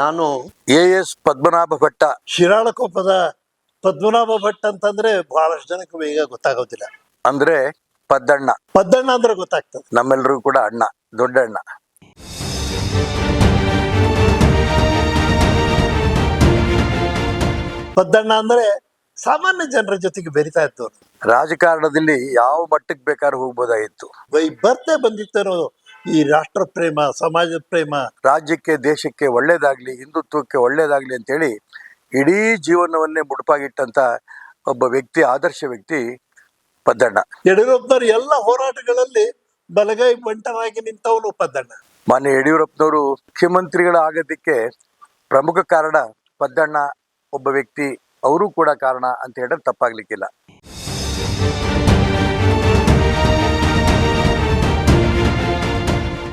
ನಾನು A S Padmanabha Bhatta. ಶಿರಾಳಕೊಪ್ಪದ ಪದ್ಮನಾಭ ಭಟ್ ಅಂತಂದ್ರೆ ಬಹಳಷ್ಟು ಜನಕ್ಕೆ ಬೇಗ ಗೊತ್ತಾಗೋದಿಲ್ಲ. ಅಂದ್ರೆ ಪದ್ದಣ್ಣ. ಪದ್ದಣ್ಣ ಅಂದ್ರೆ ಗೊತ್ತಾಗ್ತದೆ. ನಮ್ಮೆಲ್ಲರೂ ಕೂಡ ಅಣ್ಣ ದೊಡ್ಡಣ್ಣ ಪದ್ದಣ್ಣ ಅಂದ್ರೆ ಸಾಮಾನ್ಯ ಜನರ ಜೊತೆಗೆ ಬೆರಿತಾ ಇತ್ತು ರಾಜಕಾರಣದಲ್ಲಿ ಯಾವ ಮಟ್ಟಕ್ಕೆ ಬೇಕಾದ್ರೂ ಹೋಗ್ಬೋದಾಗಿತ್ತು. ಬೈ ಬರ್ತೆ ಬಂದಿತ್ತೇನೋ ಈ ರಾಷ್ಟ್ರ ಪ್ರೇಮ ಸಮಾಜ ಪ್ರೇಮ ರಾಜ್ಯಕ್ಕೆ ದೇಶಕ್ಕೆ ಒಳ್ಳೇದಾಗಲಿ ಹಿಂದುತ್ವಕ್ಕೆ ಒಳ್ಳೇದಾಗ್ಲಿ ಅಂತೇಳಿ ಇಡೀ ಜೀವನವನ್ನೇ ಮುಡುಪಾಗಿಟ್ಟಂತ ಒಬ್ಬ ವ್ಯಕ್ತಿ ಆದರ್ಶ ವ್ಯಕ್ತಿ ಪದ್ದಣ್ಣ. ಯಡಿಯೂರಪ್ಪನವರು ಎಲ್ಲ ಹೋರಾಟಗಳಲ್ಲಿ ಬಲಗೈ ಬಂಟರಾಗಿ ನಿಂತವನು ಪದ್ದಣ್ಣ. ಮಾನ್ಯ ಯಡಿಯೂರಪ್ಪನವರು ಮುಖ್ಯಮಂತ್ರಿಗಳ ಆಗೋದಕ್ಕೆ ಪ್ರಮುಖ ಕಾರಣ ಪದ್ದಣ್ಣ ಒಬ್ಬ ವ್ಯಕ್ತಿ ಅವರು ಕೂಡ ಕಾರಣ ಅಂತ ಹೇಳಿದ್ರೆ ತಪ್ಪಾಗ್ಲಿಕ್ಕಿಲ್ಲ.